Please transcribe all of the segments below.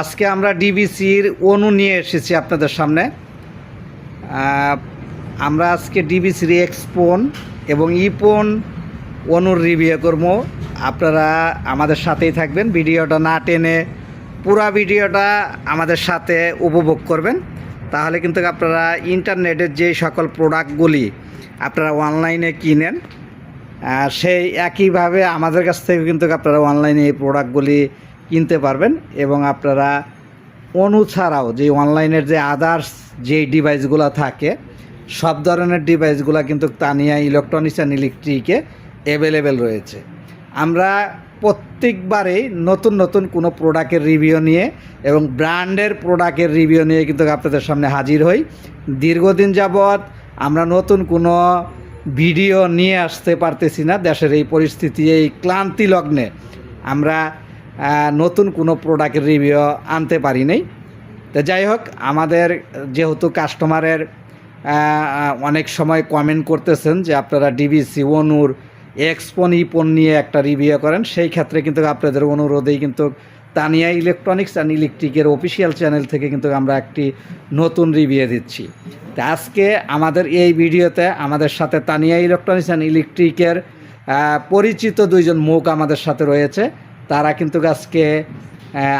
আজকে আমরা ডিবিসির অনু নিয়ে এসেছি আপনাদের সামনে। আমরা আজকে ডিবিসির এক্সপোন এবং ইপোন অনুর রিভিউ করব। আপনারা আমাদের সাথেই থাকবেন, ভিডিওটা না টেনে পুরা ভিডিওটা আমাদের সাথে উপভোগ করবেন। তাহলে কিন্তু আপনারা ইন্টারনেটের যে সকল প্রোডাক্টগুলি আপনারা অনলাইনে কিনেন সেই একইভাবে আমাদের কাছ থেকে কিন্তু আপনারা অনলাইনে এই প্রোডাক্টগুলি কিনতে পারবেন এবং আপনারা অনু ছাড়াও যে অনলাইনের যে আদার্স যে ডিভাইসগুলো থাকে, সব ধরনের ডিভাইসগুলো কিন্তু তানিয়া ইলেকট্রনিক্স অ্যান্ড ইলেকট্রিকে অ্যাভেলেবেল রয়েছে। আমরা প্রত্যেকবারেই নতুন নতুন কোনো প্রোডাক্টের রিভিউ নিয়ে এবং ব্র্যান্ডের প্রোডাক্টের রিভিউ নিয়ে কিন্তু আপনাদের সামনে হাজির হই। দীর্ঘদিন যাবৎ আমরা নতুন কোনো ভিডিও নিয়ে আসতে পারতেছি না। দেশের এই পরিস্থিতি, এই ক্লান্তি লগ্নে আমরা নতুন কোনো প্রোডাক্টের রিভিউ আনতে পারি নাই। তো যাই হোক, আমাদের যেহেতু কাস্টমারের অনেক সময় কমেন্ট করতেছেন যে আপনারা ডিবিসি অনুর এক্সপন ইপন নিয়ে একটা রিভিউ করেন, সেই ক্ষেত্রে কিন্তু আপনাদের অনুরোধেই কিন্তু তানিয়া ইলেকট্রনিক্স অ্যান্ড ইলেকট্রিকের অফিসিয়াল চ্যানেল থেকে কিন্তু আমরা একটি নতুন রিভিউ দিচ্ছি। তা আজকে আমাদের এই ভিডিওতে আমাদের সাথে তানিয়া ইলেকট্রনিক্স অ্যান্ড ইলেকট্রিকের পরিচিত দুইজন মুখ আমাদের সাথে রয়েছে। তারা কিন্তু আজকে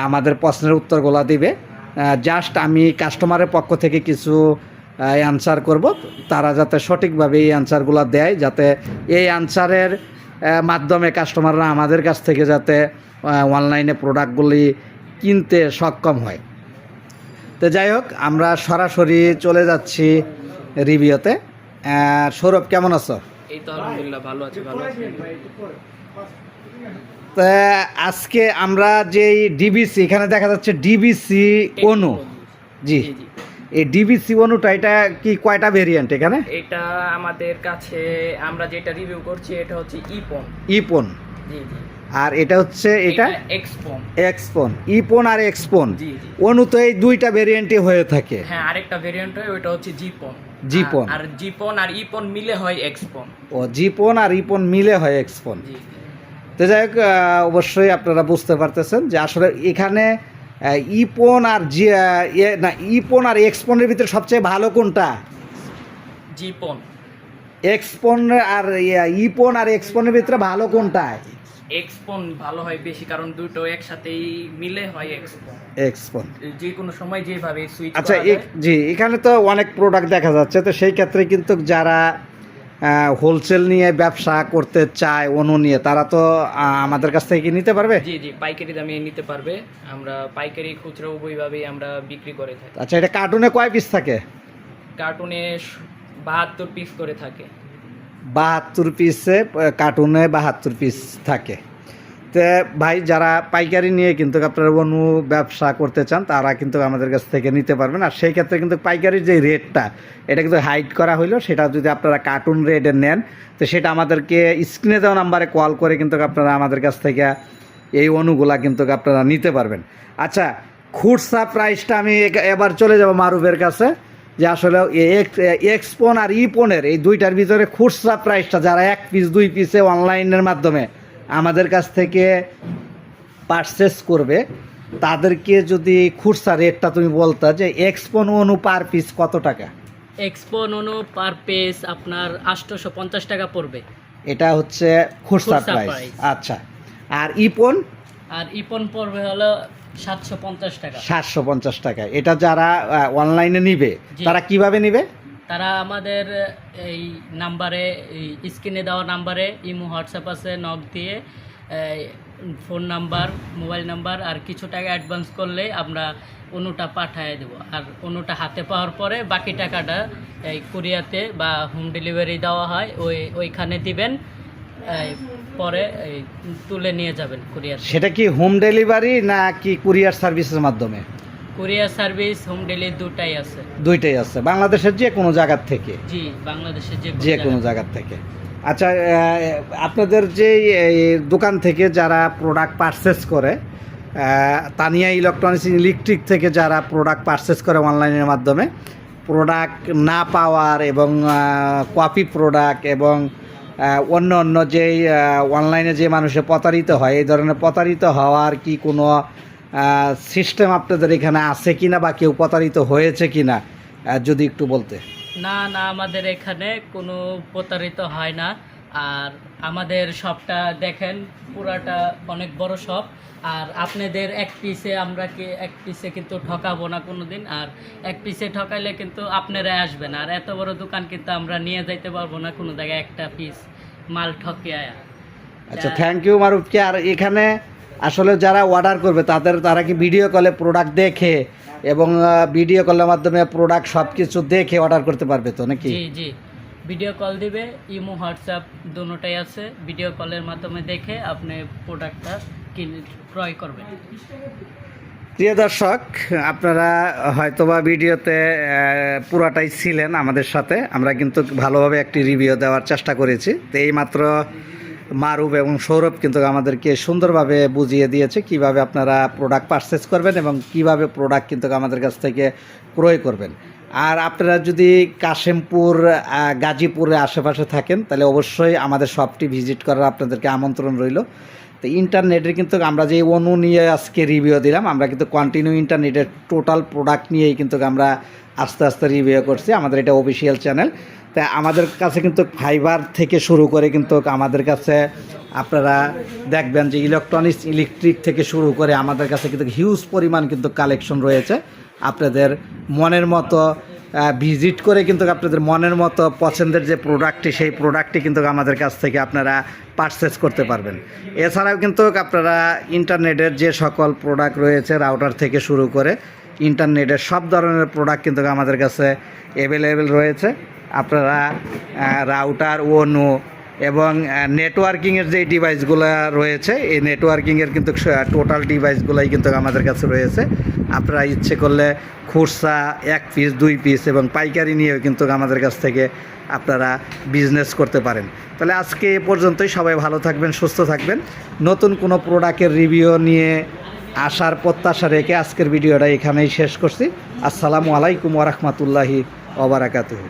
আমাদের প্রশ্নের উত্তরগুলো দিবে। জাস্ট আমি কাস্টমারের পক্ষ থেকে কিছু অ্যান্সার করব। তারা যাতে সঠিকভাবে এই অ্যান্সারগুলো দেয়, যাতে এই অ্যান্সারের মাধ্যমে কাস্টমাররা আমাদের কাছ থেকে যাতে অনলাইনে প্রোডাক্টগুলি কিনতে সক্ষম হয়। তো যাই হোক, আমরা সরাসরি চলে যাচ্ছি রিভিউতে সৌরভ, কেমন আছো? এই তো আলহামদুলিল্লাহ, ভালো আছে ভালো আছে। তা আজকে আমরা যেই ডিবিসি এখানে দেখা যাচ্ছে ডিবিসি অনু। জি। এই ডিবিসি অনুটা এটা কি কয়টা ভেরিয়েন্ট এখানে? এটা আমাদের কাছে আমরা যেটা রিভিউ করছি এটা হচ্ছে ইপন ইপন জি জি। আর এটা হচ্ছে এটা? এক্সপন এক্সপন ইপন আর এক্সপন অনু তো এই দুইটা ভেরিয়েন্টই হয়ে থাকে। হ্যাঁ আরেকটা ভেরিয়েন্ট হয় ওইটা হচ্ছে জিপন জিপন। আর জিপন আর ইপন মিলে হয় এক্সপন ও জিপন আর ইপন মিলে হয় এক্সপন জি। তো যাই হোক অবশ্যই আপনারা বুঝতে পারতেছেন যে আসলে এখানে ইপন আর জি না ইপন আর এক্সপনের ভিতরে সবচেয়ে ভালো কোনটা? জিপন। এক্সপন আর ইপন আর এক্সপনের ভিতরে ভালো কোনটা? এক্সপন ভালো হয় বেশি কারণ দুটো একসাথেই মিলে হয় এক্সপন। এক্সপন। যে কোনো সময় যেভাবে সুইচ আচ্ছা জি এখানে তো অনেক প্রোডাক্ট দেখা যাচ্ছে তো সেই ক্ষেত্রে কিন্তু যারা হোলসেল নিয়ে ব্যবসা করতে চায় অনু নিয়ে তারা তো আমাদের কাছ থেকে কি নিতে পারবে? জি জি পাইকারি দামে নিতে পারবে। আমরা পাইকারি খুচরো উভয়ভাবেই আমরা বিক্রি করে থাকি। আচ্ছা এটা কার্টুনে কয় পিস থাকে? কার্টুনে বাহাত্তর পিস করে থাকে। বাহাত্তর পিসে কার্টুনে বাহাত্তর পিস থাকে। তো ভাই, যারা পাইকারি নিয়ে কিন্তু আপনারা অনু ব্যবসা করতে চান, তারা কিন্তু আমাদের কাছ থেকে নিতে পারবেন। আর সেই ক্ষেত্রে কিন্তু পাইকারির যে রেটটা, এটা কিন্তু হাইড করা হইল। সেটা যদি আপনারা কার্টুন রেটে নেন, তো সেটা আমাদেরকে স্ক্রিনে দেওয়া নাম্বারে কল করে কিন্তু আপনারা আমাদের কাছ থেকে এই অনুগুলা কিন্তু আপনারা নিতে পারবেন। আচ্ছা খুচরা প্রাইসটা আমি এবার চলে যাব মারুফের কাছে, যে আসলে এক্সপন আর ইপনের এই দুইটার ভিতরে খুচরা প্রাইসটা যারা এক পিস দুই পিসে অনলাইনের মাধ্যমে আমাদের কাছ থেকে পারচেস করবে তাদেরকে যদি খুচরা রেটটা তুমি বলতা যে এক্সপন অনু পার পিস কত টাকা? এক্সপো নোনো পার পেজ আপনার আটশোশো পঞ্চাশ টাকা পড়বে। এটা হচ্ছে খুচরা প্রাইস আচ্ছা আর ইপন? আর ইপন পড়বে হলো সাতশো পঞ্চাশ টাকা। সাতশো পঞ্চাশ টাকা। এটা যারা অনলাইনে নিবে তারা কীভাবে নিবে? তারা আমাদের এই নাম্বারে স্ক্রিনে দেওয়া নাম্বারে ইমো, হোয়াটসঅ্যাপ আছে, নক দিয়ে ফোন নাম্বার, মোবাইল নাম্বার আর কিছু টাকা অ্যাডভান্স করলে আমরা অনুটা পাঠিয়ে দেবো। আর অনুটা হাতে পাওয়ার পরে বাকি টাকাটা এই কুরিয়াতে বা হোম ডেলিভারি দেওয়া হয়, ওই, ওইখানে দিবেন পরে তুলে নিয়ে যাবেন কুরিয়ার সেটা কি হোম ডেলিভারি না কি কুরিয়ার সার্ভিসের মাধ্যমে? কুরিয়ার সার্ভিস হোম ডেলিভারি দুটাই আছে। দুইটাই আছে বাংলাদেশের যে কোনো জায়গার থেকে? জি বাংলাদেশের যে যে কোনো জায়গার থেকে। আচ্ছা আপনাদের যে দোকান থেকে যারা প্রোডাক্ট পারচেস করে তানিয়া ইলেকট্রনিক্স ইলেকট্রিক থেকে যারা প্রোডাক্ট পারচেস করে অনলাইনের মাধ্যমে প্রোডাক্ট না পাওয়ার এবং কপি প্রোডাক্ট এবং অন্য অন্য যেই অনলাইনে যে মানুষে প্রতারিত হয় এই ধরনের প্রতারিত হওয়ার কি কোনো সিস্টেম আপনাদের এখানে আছে কিনা বা কেউ প্রতারিত হয়েছে কিনা যদি একটু বলতে। না না আমাদের এখানে কোনো প্রতারিত হয় না। আর আমাদের শপটা দেখেন পুরাটা অনেক বড় শপ আর আপনাদের এক পিসে আমরা কি এক পিসে কিন্তু ঠকাবো না কোনো দিন আর এক পিসে ঠকাইলে কিন্তু আপনারাই আসবেন। আর এত বড় দোকান কিন্তু আমরা নিয়ে যাইতে পারব না কোনো জায়গায় একটা পিস মাল ঠকিয়ে। আচ্ছা থ্যাংক ইউ মারুফকে। আর এখানে আসলে যারা অর্ডার করবে তাদের তারা কি ভিডিও কলে প্রোডাক্ট দেখে এবং ভিডিও কলের মাধ্যমে প্রোডাক্ট সব কিছু দেখে অর্ডার করতে পারবে তো নাকি? জি জি। ভিডিও কল দিবে ইমো হোয়াটসঅ্যাপ দুটোটাই আছে। ভিডিও কলের মাধ্যমে দেখে আপনি প্রোডাক্টটা কিনে ক্রয় করবেন। প্রিয় দর্শক আপনারা হয়তোবা ভিডিওতে পুরাটাই ছিলেন আমাদের সাথে। আমরা কিন্তু ভালোভাবে একটি রিভিউ দেওয়ার চেষ্টা করেছি। তো এইমাত্র মারুফ এবং সৌরভ কিন্তু আমাদেরকে সুন্দরভাবে বুঝিয়ে দিয়েছে কীভাবে আপনারা প্রোডাক্ট পারচেস করবেন এবং কীভাবে প্রোডাক্ট কিন্তু আমাদের কাছ থেকে ক্রয় করবেন। আর আপনারা যদি কাশিমপুর গাজীপুরের আশেপাশে থাকেন, তাহলে অবশ্যই আমাদের শপটি ভিজিট করার আপনাদেরকে আমন্ত্রণ রইল। তো ইন্টারনেটের কিন্তু আমরা যে অনু নিয়ে আজকে রিভিউ দিলাম, আমরা কিন্তু কন্টিনিউ ইন্টারনেটের টোটাল প্রোডাক্ট নিয়েই কিন্তু আমরা আস্তে আস্তে রিভিউ করছি। আমাদের এটা অফিসিয়াল চ্যানেল তা আমাদের কাছে কিন্তু ফাইবার থেকে শুরু করে কিন্তু আমাদের কাছে আপনারা দেখবেন যে ইলেকট্রনিক্স ইলেকট্রিক থেকে শুরু করে আমাদের কাছে কিন্তু হিউজ পরিমাণ কিন্তু কালেকশন রয়েছে। আপনাদের মনের মতো ভিজিট করে কিন্তু আপনাদের মনের মতো পছন্দের যে প্রোডাক্টটি সেই প্রোডাক্টটি কিন্তু আমাদের কাছ থেকে আপনারা পারচেস করতে পারবেন। এছাড়াও কিন্তু আপনারা ইন্টারনেটের যে সকল প্রোডাক্ট রয়েছে রাউটার থেকে শুরু করে ইন্টারনেটের সব ধরনের প্রোডাক্ট কিন্তু আমাদের কাছে অ্যাভেলেবেল রয়েছে। আপনারা রাউটার ওনো এবং নেটওয়ার্কিংয়ের যে ডিভাইসগুলো রয়েছে, এই নেটওয়ার্কিংয়ের কিন্তু টোটাল ডিভাইসগুলোই কিন্তু আমাদের কাছে রয়েছে। আপনারা ইচ্ছে করলে খুরসা এক পিস দুই পিস এবং পাইকারি নিয়েও কিন্তু আমাদের কাছ থেকে আপনারা বিজনেস করতে পারেন। তাহলে আজকে এ পর্যন্তই, সবাই ভালো থাকবেন, সুস্থ থাকবেন। নতুন কোনো প্রোডাক্টের রিভিউ নিয়ে আসার প্রত্যাশা রেখে আজকের ভিডিওটা এখানেই শেষ করছি। আসসালামু আলাইকুম ওরহমতুল্লাহি ওবরাকাতুহু